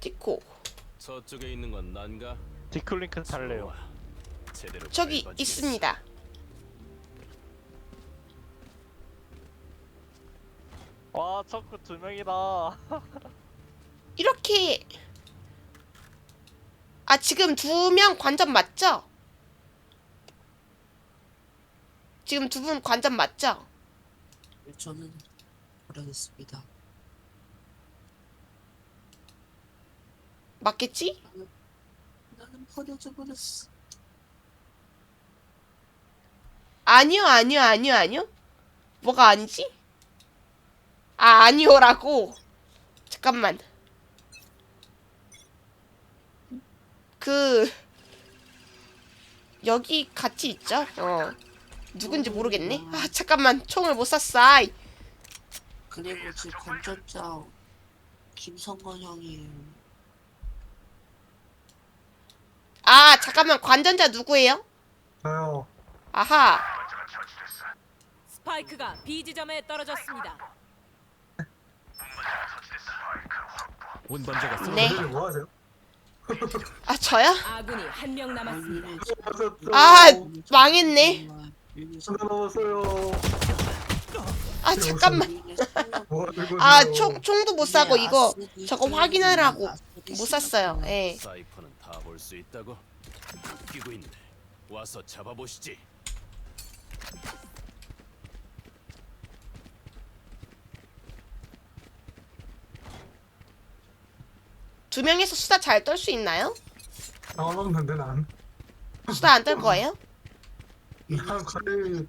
디코 저쪽에 있는 건 난가? 디클링크. 좋아. 제대로 저기 밟아주겠어. 있습니다. 와 척구 두 명이다. 이렇게 아 지금 두 명 관전 맞죠? 지금 두 분 관전 맞죠? 저는 모르겠습니다. 맞겠지? 나는 버려져 버렸어. 아니요 아니요 아니요 아니요 뭐가 아니지? 아 아니요라고 잠깐만 그 여기 같이 있죠? 어 누군지 모르겠네 아 잠깐만 총을 못 쐈어. 그리고 지금 건전자 김성건 형이에요. 아 잠깐만 관전자 누구예요? 저요. 아하 스파이크가 B 지점에 떨어졌습니다. 운반자가 네. 뭐 하세요? 아 저요? 아군이 한 명 남았습니다. 아 망했네. 아 잠깐만 뭐 아? 총 총도 못 사고 이거 저거 확인하라고 못 샀어요 예 사이퍼는 다 볼 수 있다고? 웃기고 있네. 와서 잡아보시지. 두 명이서 수다 잘 떨 수 있나요? 상관없는데 난. 수다 안 떨 거예요? 난 거의.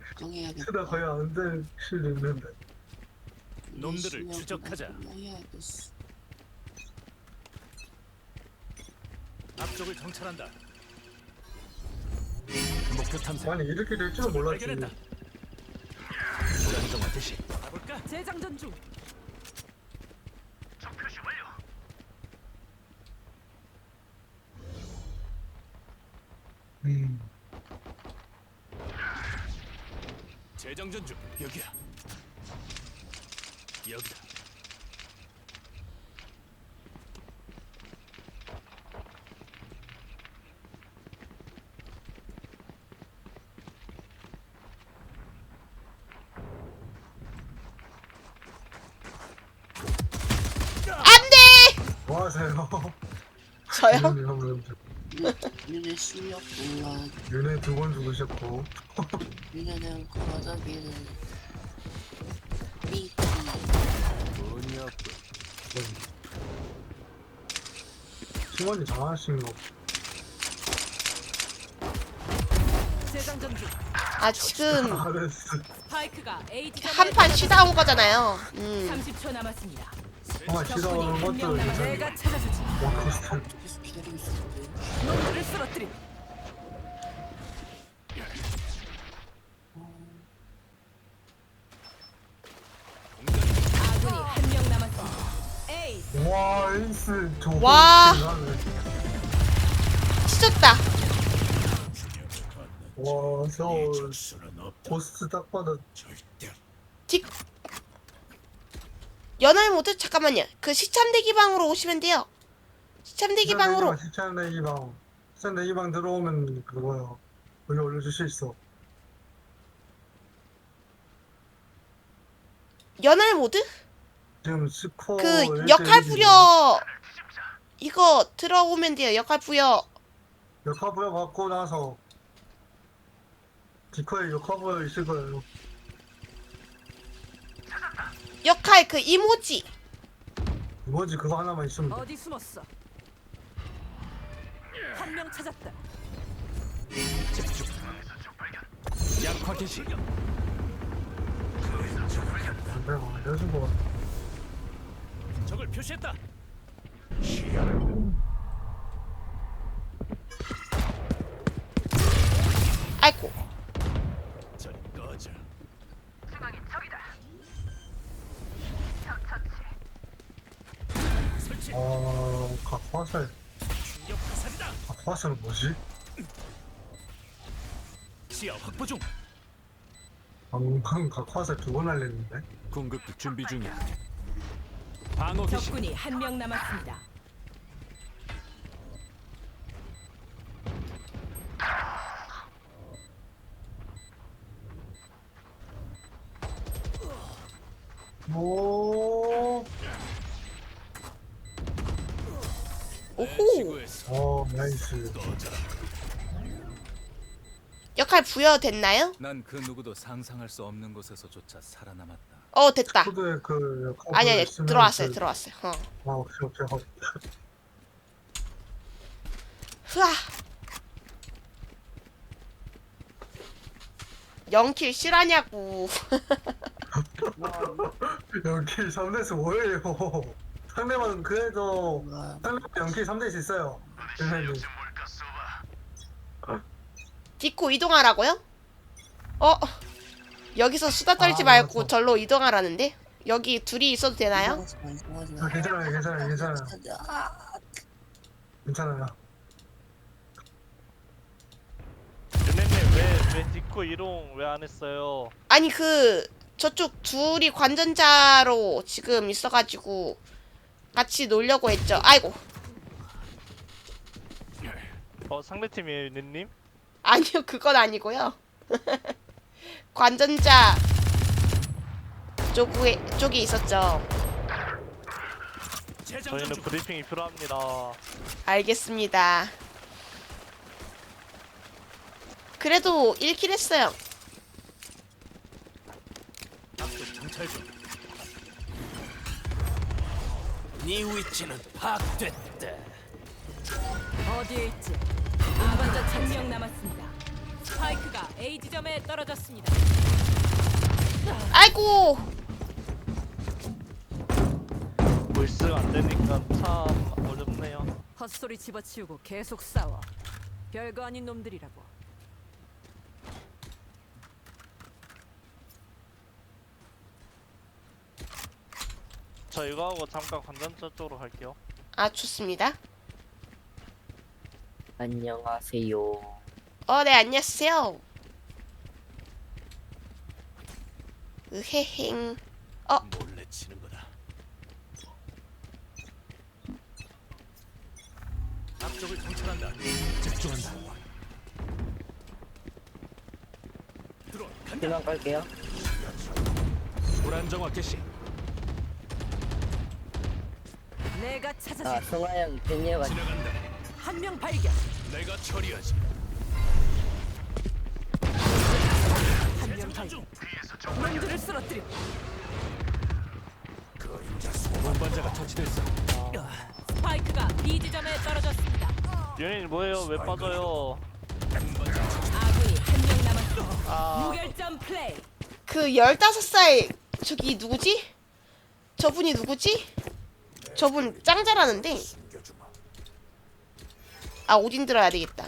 쓰다 거의 안될 수도 있는데. 놈들을 추적하자. 해야겠어. 앞쪽을 정찰한다. 목표 탐색. 아니 이렇게 될 줄은 몰랐지. 발견했다. 불안정화 대시. 가볼까? 재장전 중. 음. 재정전 중. 여기야. 여기다. 안돼 뭐 하세요? 저요? 윤혜 한번 윤의 실력 몰라. 윤혜 두번 죽으셨고. 윤혜는 그 바닥에는 삐 운이 없고. 승원이 잘하시는 거. 재장전 중. 아 지금 잘했어. 스파이크가 A 지점에 한 판 쉬다 온 거잖아요 음 30초 남았습니다. 아 적군이 시다오는 한 것도 명 남았. 괜찮아. 내가 와. 찢었다 와저 보스 딱 봐도 딕 연할 모드? 잠깐만요. 그 시참대기 방으로 오시면 돼요. 시 참대기 방으로. 시찬 내기방. 시찬 내기방 들어오면 그거요. 여기 올려줄 수 있어. 연할 모드? 지금 스코어 그 역할. 부여 이거 들어오면 돼요 역할 부여. 역할 부여 받고 나서 디코에 역할 부여 있을 거예요. 역할 그 이모지. 뭐지 그거 하나만 있으면 돼. 어디 숨었어? 한 명 찾았다. 집중. 약화 개시. 내가 알려준 거 같아 적을 표시했다. 아이고 하긴 갖고 와서 두 번 할랬는데 공급 준비 중이야. 방어 개시 적군이 한 명 남았습니다. 오, 네, 오호 오, 어, 나이스 꺼져라. 역할 부여됐나요? 난 그 누구도 상상할 수 없는 곳에서조차 살아남았다. 어 됐다. 코드에 그 아니 아니 있으면 들어왔어요 그- 들어왔어요. 어. 아, 오케이 오케이. 어, 흐아. 0킬 실하냐고. 여기 3대스 뭐예요? 상대방은 그래도. 상대방 0킬 3대스 있어요. 선생님. 디코 이동하라고요? 어? 여기서 수다 떨지 아, 말고 맞아. 절로 이동하라는데? 여기 둘이 있어도 되나요? 아, 마. 괜찮아요, 괜찮아요, 괜찮아요, 아, 괜찮아요. 유네님 왜왜 디코 이동 왜안 했어요? 아니 그 저쪽 둘이 관전자로 지금 있어가지고 같이 놀려고 했죠. 아이고 어 상대팀이에요 유네님? 아니요 그건 아니고요. 관전자 쪽에 쪽에 있었죠. 저희는 중. 브리핑이 필요합니다. 알겠습니다. 그래도 1킬 했어요. 앞쪽 정찰 중. 네 위치는 파악됐다. 어디에 있지? 운반자 1명 남았습니다. 스파이크가 A 지점에 떨어졌습니다. 아이고 물스가 안 되니까 참 어렵네요. 헛소리 집어치우고 계속 싸워. 별거 아닌 놈들이라고. 저 이거 하고 잠깐 관전자 쪽으로 갈게요. 아 좋습니다. 안녕하세요. 어, 네, 안녕하세요. 으헤행. 몰래 치는 거다. 앞쪽을 정찰한다. 집중한다. 들어 간다. 그만 갈게요. 불안정화 개시. 내가 아, 찾아줄 승아 형 괜히가 지나간다. 한 명 발견. 내가 처리하지. 한명 발견. 놈들을 쓰러뜨려. 운반자가 처치됐어. 스파이크가 B 지점에 떨어졌습니다. 유네님 뭐예요? 왜 빠져요? 아군이 한 명 남았습니다. 아 무결점 플레이. 그 15살 저기 누구지? 저분이 누구지? 저분 짱 잘하는데. 아, 오딘 들어야 되겠다.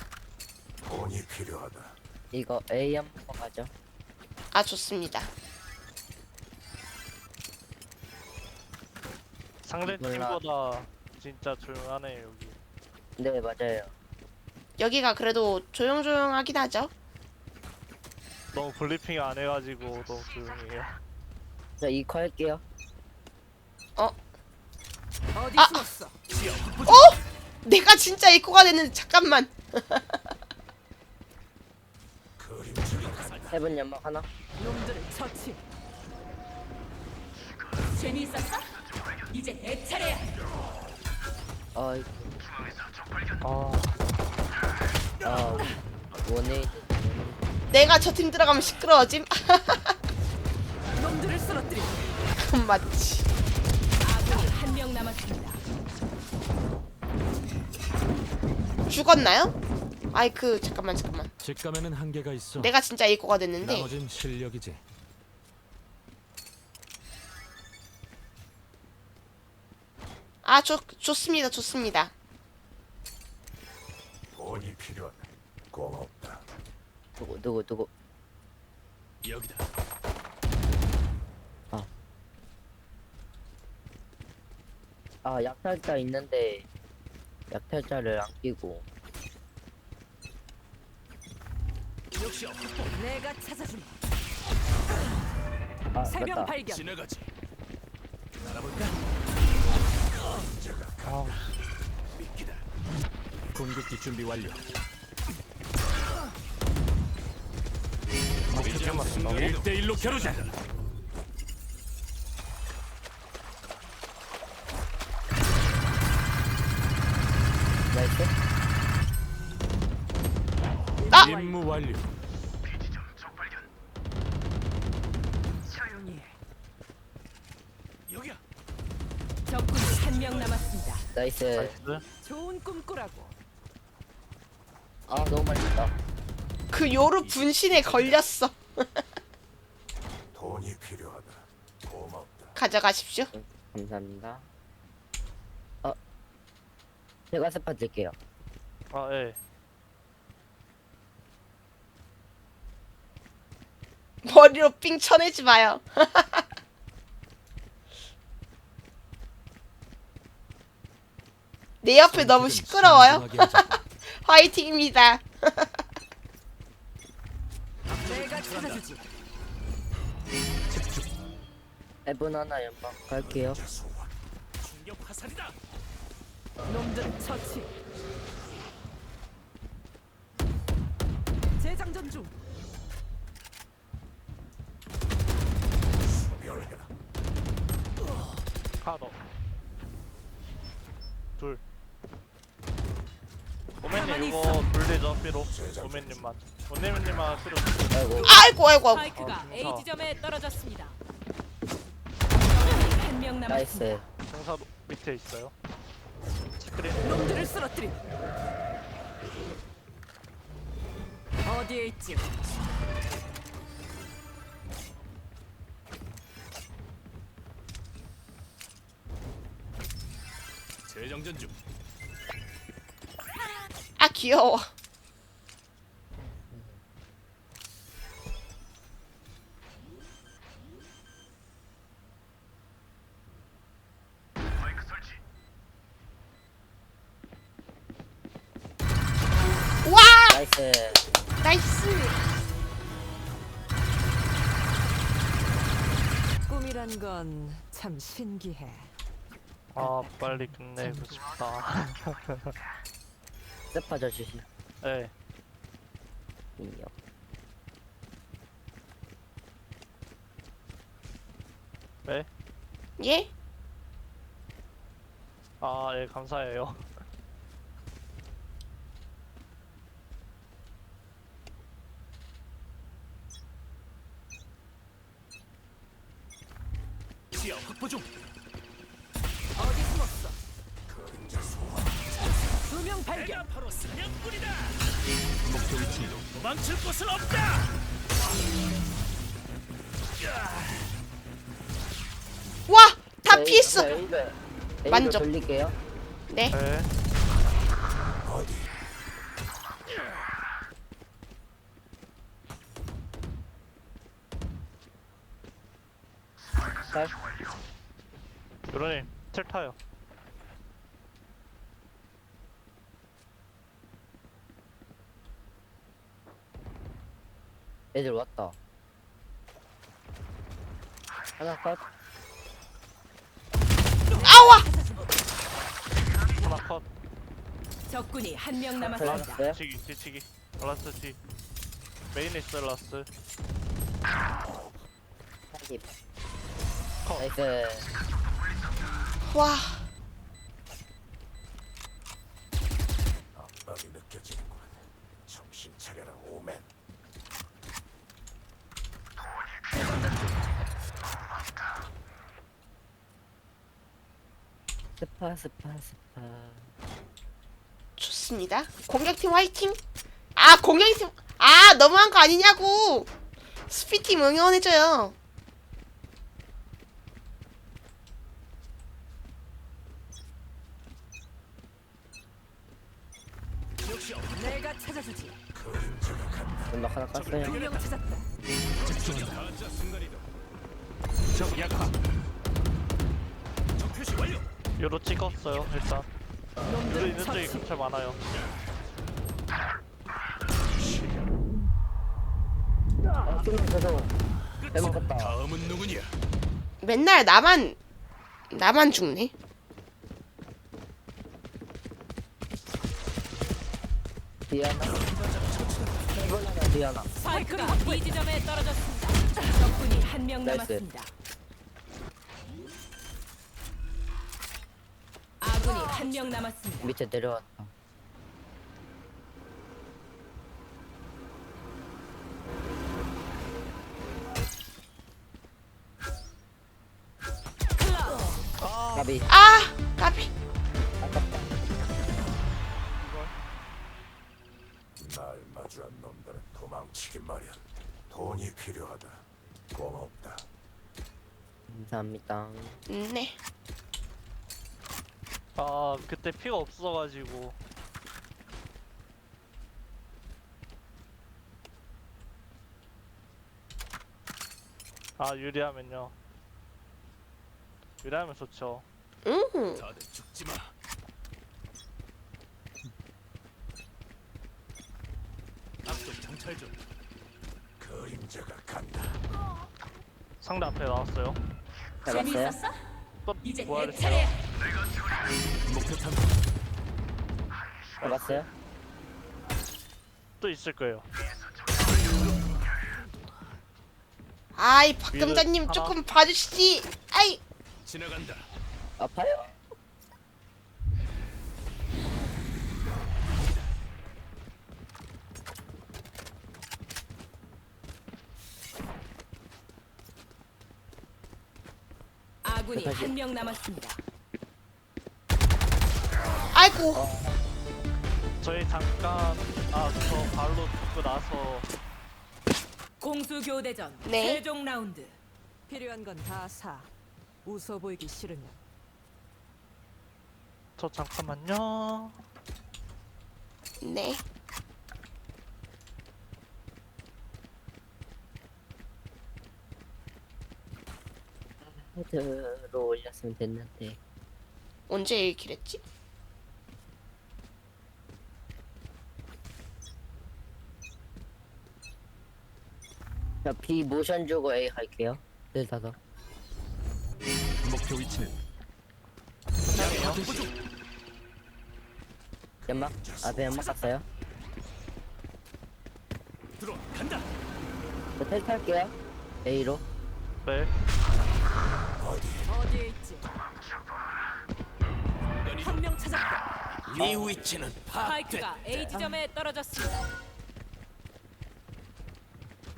이거 A 한번 가죠. 아, 좋습니다. 상대 팀보다 진짜 조용하네 여기. 네, 맞아요. 여기가 그래도 조용조용하긴 하죠. 너무 브리핑 안 해가지고 너무 조용해요. 저 이거 할게요. 어디 아! 숨었어? 어? 내가 진짜 입고가 됐는데 잠깐만. 해본 연막 하나. 놈들을 처치. 재미있었어? 이제 내 차례야. 어이, 아 아, 원에 내가 저 팀 들어가면 시끄러워짐. 놈들을 쓰러뜨려. 그건 맞지. 아군이 한명 남았습니다. 죽었나요? 아이 그 잠깐만 잠깐만. 직감에는 한계가 있어. 내가 진짜 입고가 됐는데. 나머진 실력이지. 아, 좋 좋습니다. 좋습니다. 누구 누구 누구. 여기다. 아, 약탈자 있는데 약탈자를 안 끼고. 내가 찾아준다. 아, 세명 맞다. 발견. 지나가지. 알아볼까? 아우 미끼다. 공격기 준비 완료. 맞춘다고? 1대1로 겨루자. 나이스. 아! 임무 완료. 조용히 해. 여기야. 적군이 한 명 남았습니다. 나이스. 나이스. 좋은 꿈 꾸라고. 아 너무 맛있다. 그 요루 분신에 걸렸어. 돈이 필요하다. 고맙다. 가져가십시오. 감사합니다. 어, 제가 스파 드릴게요. 아 예. 머리로 삥 쳐내지 마요. 내 옆에 너무 시끄러워요. 화이팅입니다. 내가 찾아주지. 에븐 하나 연막 갈게요. 충격 화살이다. 놈들은 처치. 재장전 중. 멸해라. 하나 더. 둘. 오맨님 이거 둘리죠 삐로. 오맨님만. 오맨님만 삐로. 아이고. 아이고 아이고. 스파이크가 아, A. 지점에 떨어졌습니다. 적군이 한명 나이스. 남았습니다. 경사 밑에 있어요. 스크린. 놈들을 쓰러뜨리. 어디에 있지? 재정전 중. 아 귀여워. 건 참 신기해. 아 빨리 끝내고 싶다. 예. 이요. 네. 예? 아 예 감사해요. 시야 확보 중. 어디 숨었어? 두명 발견. 내가 바로 사냥꾼이다. 목표 위치 이동. 도망칠 곳은 없다. 와다저 피했어. 만족. 돌릴게요. 네. 예. 살. 요런님 텔 타요. 애들 왔다. 하나 컷. 아와. 하나 컷. 적군이 한 명 남았습니다. 뒤치기 뒤치기. 라스트 뒤. 메인 있어 라스트. 30. 컷. 나이스. 와. 압박이 느껴지는군. 정신 차려라 오맨. 스파 스파 스파. 좋습니다. 공격팀 화이팅. 아 공격팀 아 너무한 거 아니냐고. 스피팀 응원해줘요. 완료. 요로 찍었어요 일단. 요로 있는 쪽이. 근처 많아요. 아, 좀 저도 빼먹었다. 다음은 누구냐? 맨날 나만 나만 죽네. 디아나. 이번에는 디아나 스파이크가 B 지점에 떨어졌습니다. 적군이 한 명 나이스. 남았습니다. 아군이 한 명 남았습니다. 밑에 내려왔다 까비 아 까비 치기 마련. 돈이 필요하다. 고맙다. 감사합니다. 네아 그때 피가 없어가지고 아 유리하면요 유리하면 좋죠 음. 다들 죽지 마. 앞쪽 정찰 좀. 그림자가 간다. 상대 앞에 나왔어요 잘 봤어요? 또 부활했어요 목표 탐. 잘 봤어요? 또 있을 거예요 아이 박금자님 하나. 조금 봐주시지 아이 지나간다. 아파요? 아군이. 한 명 남았습니다. 아이고 저희 잠깐 아저 발로 죽고 나서 공수 교대전 네. 최종 라운드. 필요한 건 다 사. 웃어 보이기 싫으면 저 잠깐만요 네 헤드로 올렸으면 됐는데. 언제 얘기를 했지? 자, B 모션 주고 A 갈게요. 늘 닫아. 목표 위치는 연막? 앞에 연막 갔어요? 들어 간다. 저텔 탈게요. A로. 네 어디에 있지? 한 명 찾았다. 네 위치는 파이크가 A 지점에 떨어졌습니다.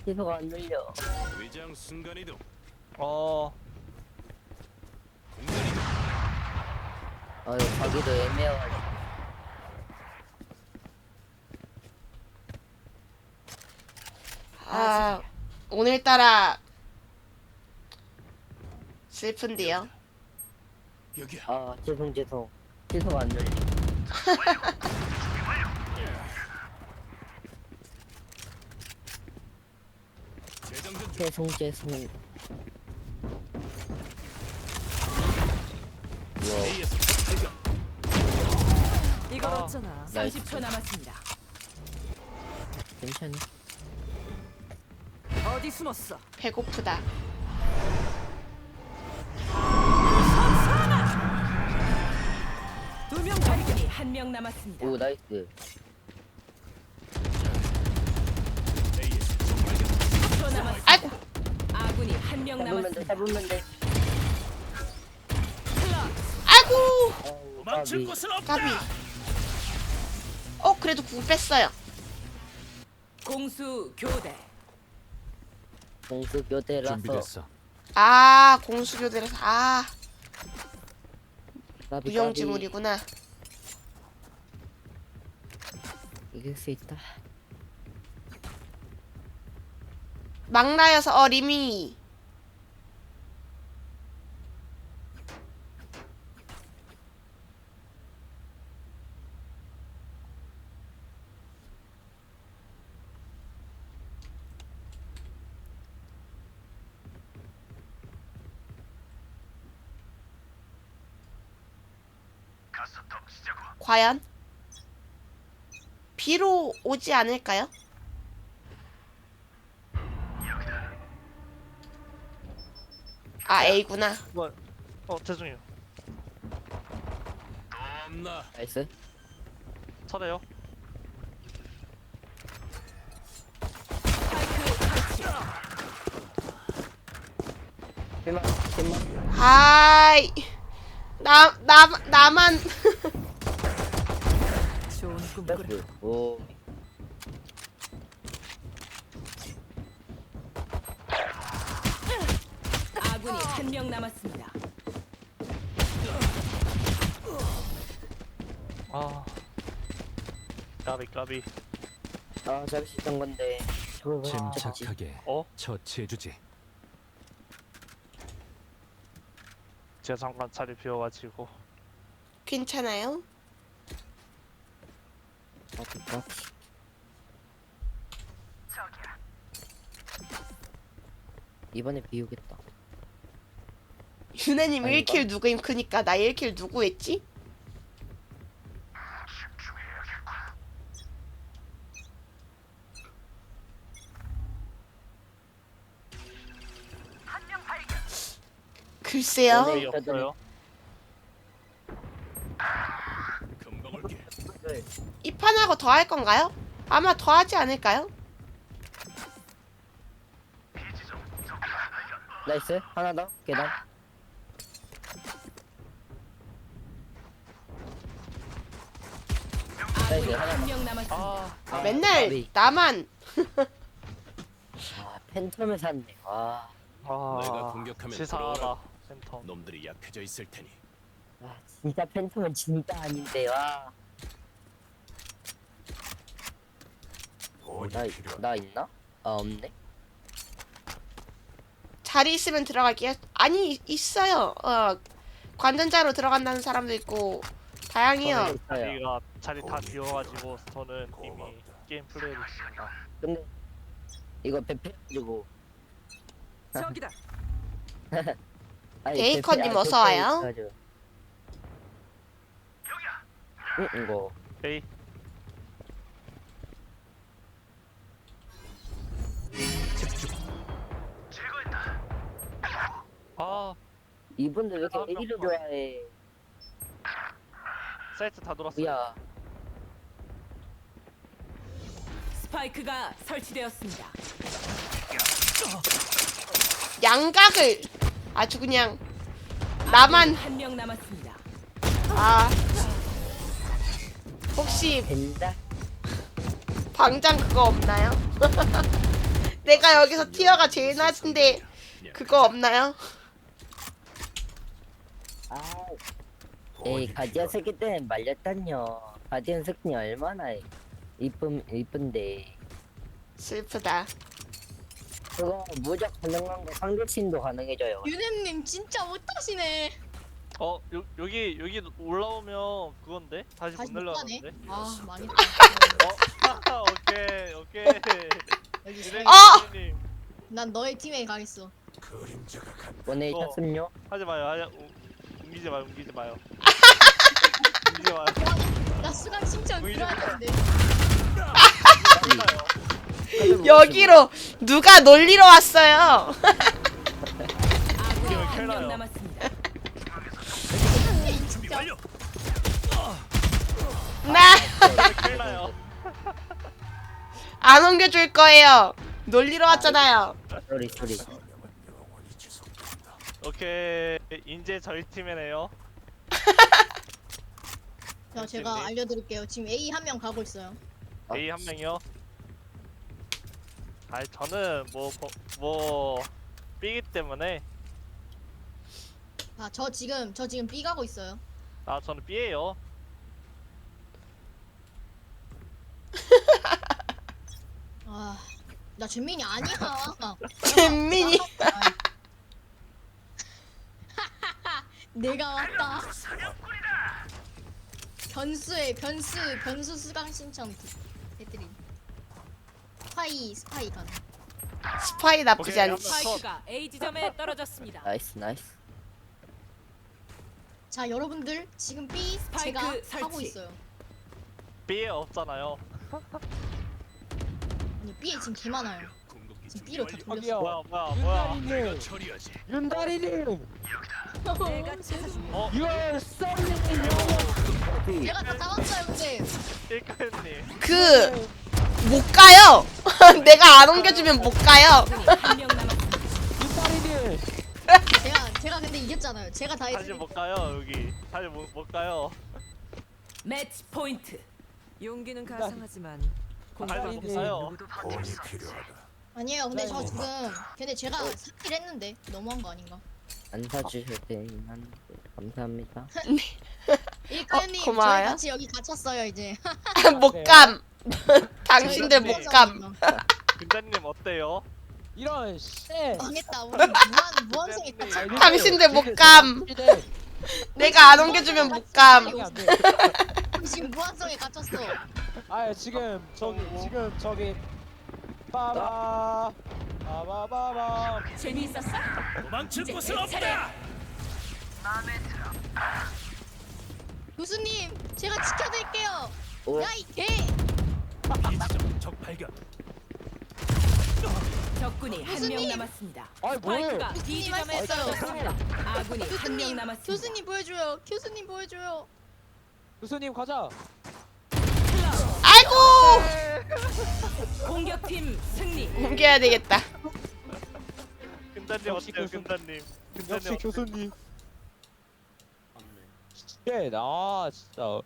희소가 안 눌려. 위장 순간 이동. 어 공간 이동. 아유, 가기도 애매해가지고. 아 오늘따라 슬픈데요 여기야. 아, 죄송, 죄송. 희소가 안 중. 죄송, 죄송. A에서 발견. 이건 아. 어쩌나. 나이스. 30초 남았습니다. 괜찮아. 어디 숨었어? 배고프다 한 명 남았습니다. 오, 나이스. A에서 적발견. 10초 남았습니다. 아이고 아군이 한 명 잡으면 돼, 남았습니다. 잡으면 돼. 아이고 어우, 도망칠 까비. 곳은 없다. 까비 어 그래도 궁 뺐어요 공수 교대. 공수 교대라서. 준비됐어. 아 공수교대라서 아 까비, 무용지물이구나 까비. 이길 수 있다. 막나여서 어 리미 과연 B로 오지 않을까요? 아 A구나 뭐, 어 죄송해요. 나이스. 차례요. 하이 나, 나, 나만 좋은 꿈 꾸라. 나이스. 오. 아군이 한 명 남았습니다. 아 까비 까비 아 잠시 있던 건데 왜? 침착하게 어? 처치해주지. 제가 잠깐 자리 비워가지고 괜찮아요? 까비, 까비. 이번에 비우겠다 아닌가? 1킬 누구임 크니까 나 1킬 누구 했지? 글쎄요. 오늘- 거의 없어요 금방 올게. 이 판하고 더 할 건가요? 아마 더 하지 않을까요? 나이스 하나 더 계단 나이스 하나 더 한명 남았습니다. 아 아, 맨날 까비. 나만 아 팬텀을 샀네 와 아, 내가 공격하면 들어오라. 팬텀 놈들이 약해져 있을 테니 아, 진짜 팬텀은 진짜 아닌데 와. 나, 나 있나? 아 없네. 자리 있으면 들어갈게요. 아니 있어요. 어 관전자로 들어간다는 사람도 있고 다양해요. 저는 있어요. 자리가 자리 다 비워가지고 저는 이미 게임 플레이를 했습니다 근데 이거 배패가지고. 저기다. 아니, 데이커님 배패- 아, 어서 배패 와요. 있어가지고. 응 이거 에이 아 이분들 왜 아, 이렇게 A를 깜짝이야. 좋아해? 사이트 다 돌았어요 뭐야? 스파이크가 설치되었습니다. 양각을 아주 그냥 나만 한 명 남았습니다. 아 혹시 된다. 방장 그거 없나요? 내가 여기서 티어가 제일 낮은데 그거 없나요? 아. 에이 가디언 새끼 때문에 말렸단요. 가디언 새끼 얼마나 이쁨 이쁜데. 슬프다. 그거 무적 가능한 거 상대친도 가능해져요. 유nem님 진짜 못하시네. 어 요, 여기 여기 올라오면 그건데 다시, 다시 못 못 가네. 내려가는데 아 망했다. 어 오케이 오케이 여기 유네 어! 님난 너의 팀에 가겠어. 어. 탔음요. 하지 마요 하지 우- 옮기지 마요 옮기지 마요 옮기지 마요 나 수강 신청 보이지? 들어야 되는데. 여기로 누가 놀리러 왔어요? 아군이 이거 한 캐나요. 명 남았습니다. 준비 완료. 나 큰일 나요 안 옮겨줄 거예요. 놀리러 왔잖아요. 소리 소리. 오케이 이제 저희 팀이네요 자 제가. 알려드릴게요. 지금 A 한 명 가고 있어요. 아, A 한 명이요 아이 저는 뭐뭐 뭐, B기 때문에 아 저 지금 저 지금 B 가고 있어요. 아 저는 B예요 아나 준민이 아니야. 잼민이 내가 왔다. 변수에 변수 변수 수강 신청 해드림. 스파이 스파이 가능. 스파이 나쁘지 오케이, 않지. 스파이크가 A 지점에 떨어졌습니다. 나이스 나이스. 자 여러분들 지금 B 스파이크 제가 설치. 하고 있어요. B에 없잖아요 아니 B에 지금 개 많아요. 지금 B로 다. 돌렸어. 뭐야 뭐야 뭐야 내가 처리하지. 윤다리님. 내가 찾아줍니다. 어 You're so 제가 다 잡았어요 근데. 1칸님 그 못 가요. 내가 안 옮겨주면 못 가요. 아군이 한명 남았습니다. 제가 제가 근데 이겼잖아요. 제가 다 다시 했으니 못 가요 여기 다시 못, 못 가요 매치 포인트. 용기는 가상하지만 다시 못 가요 아니에요. 근데 저 지금 근데 제가 사킬 했는데 너무한 거 아닌가? 안 사주실 때는 한데 감사합니다. 일까 선생님 저희 고마워요. 같이 여기 gat혔어요 이제. 못감. 당신들 저희가 못감. 근자님 어때요? 이런 씨. 망했다 우리 무한 무한성에 네. 갇혔다. 당신들 못감. 내가 안 옮겨주면 못감. 지금 무한성에 갇혔어. 아 지금 저기 지금 저기 빠바 빠바바바 재미있었어? 도망칠 곳은 없다. 교수님 제가 지켜드릴게요. 오. 야이 개. 비지점 적 발견. 적군이 한 명 교수님! 남았습니다. 아이 뭐해 스파이크가 B 교수님 지점에. 떨어졌습니다. 아군이 한 명 교수님 남았습니다. 교수님 보여줘요. 교수님 보여줘요. 교수님 가자 아이고 공격팀 승리. 옮겨야 되겠다. 역시 어때요? 교수- 근자님. 역시 교수님 쉣아 진짜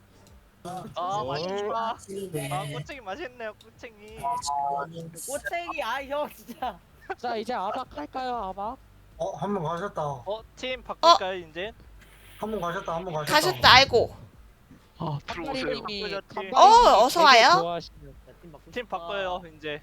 아 맛있다. 네. 아 꼬챙이 맛있네요. 꼬챙이. 꼬챙이 아형 진짜. 자 이제 아박 할까요 아박 어, 한 번 가셨다. 어팀 바꿀까요 이제? 한 번 가셨다. 한 번 가셨다. 가셨다. 아이고. 들어오세요. 바꾸죠, 팀. 어, 어서 와요. 좋아하시는 팀 바꿔요 이제.